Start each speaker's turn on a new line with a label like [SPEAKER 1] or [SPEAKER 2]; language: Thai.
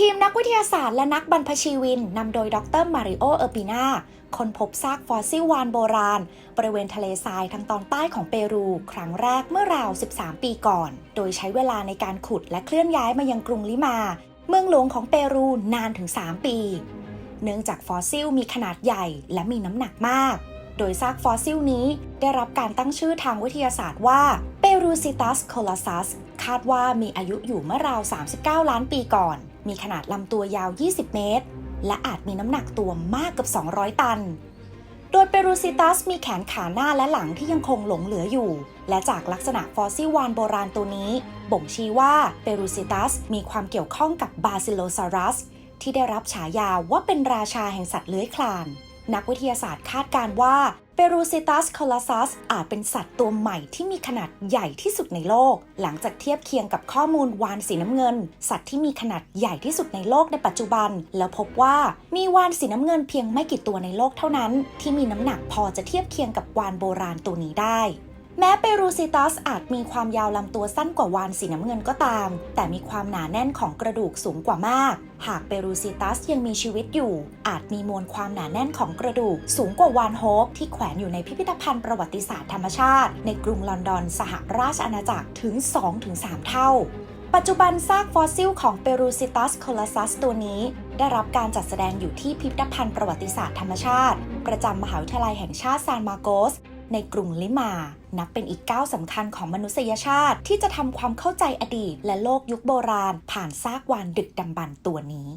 [SPEAKER 1] ทีมนักวิทยาศาสตร์และนักบรรพชีวินนำโดยดรมาริโอ เออร์ปินาคนพบซากฟอสซิลวานโบราณ บริเวณทะเลทรายทางตอนใต้ของเปรู ครั้งแรกเมื่อราว 13 ปีก่อน โดยใช้เวลาในการขุดและเคลื่อนย้ายมายังกรุงลิมา เมืองหลวงของเปรูนานถึง 3 ปี เนื่องจากฟอสซิลมีขนาดใหญ่และมีน้ำหนักมาก โดยซากฟอสซิลนี้ได้รับการตั้งชื่อทางวิทยาศาสตร์ว่า p e r u c i t u s colossus คาดว่ามีอายุอยู่เมื่อราว 39 ล้านปีก่อน มีขนาดลำตัวยาว 20 เมตร และอาจมีน้ำหนักตัวมากเกับ 200 ตัน โดยเปรูซิตัสมีแขนขาหน้าและหลังที่ยังคงหลงเหลืออยู่ และจากลักษณะฟอสซิลวานโบราณตัวนี้ บ่งชี้ว่าเปรูซิตัสมีความเกี่ยวข้องกับบาซิโลซารัสที่ได้รับฉายาว่าเป็นราชาแห่งสัตว์เลื้อยคลาน นักวิทยาศาสตร์คาดการว่าเปรูซิตัสคอลัสัสอาจเป็นสัตว์ตัวใหม่ที่มีขนาดใหญ่ที่สุดในโลก หลังจากเทียบเคียงกับข้อมูลวานสีน้ำเงิน สัตว์ที่มีขนาดใหญ่ที่สุดในโลกในปัจจุบัน แล้วพบว่ามีวานสีน้ำเงินเพียงไม่กี่ตัวในโลกเท่านั้น ที่มีน้ำหนักพอจะเทียบเคียงกับวานโบราณตัวนี้ได้ แม้เปรูซิตัสอาจมีความยาวลำตัวสั้นกว่าวานสีน้ำเงินก็ตาม แต่มีความหนาแน่นของกระดูกสูงกว่ามาก หากเปรูซิตัสยังมีชีวิตอยู่ อาจมีมวลความหนาแน่นของกระดูกสูงกว่าวานโฮปที่แขวนอยู่ในพิพิธภัณฑ์ประวัติศาสตร์ธรรมชาติ ในกรุงลอนดอนสหราชอาณาจักรถึง 2-3 เท่า ปัจจุบันซากฟอสซิลของเปรูซิตัสโคลัสตัวนี้ได้รับการจัดแสดงอยู่ที่พิพิธภัณฑ์ประวัติศาสตร์ธรรมชาติ ประจำมหาวิทยาลัยแห่งชาติซานมาโกส ในกรุงลิมา นับเป็นอีกก้าวสำคัญของมนุษยชาติ ที่จะทำความเข้าใจอดีต และโลกยุคโบราณ ผ่านซากวานดึกดำบรรพ์ตัวนี้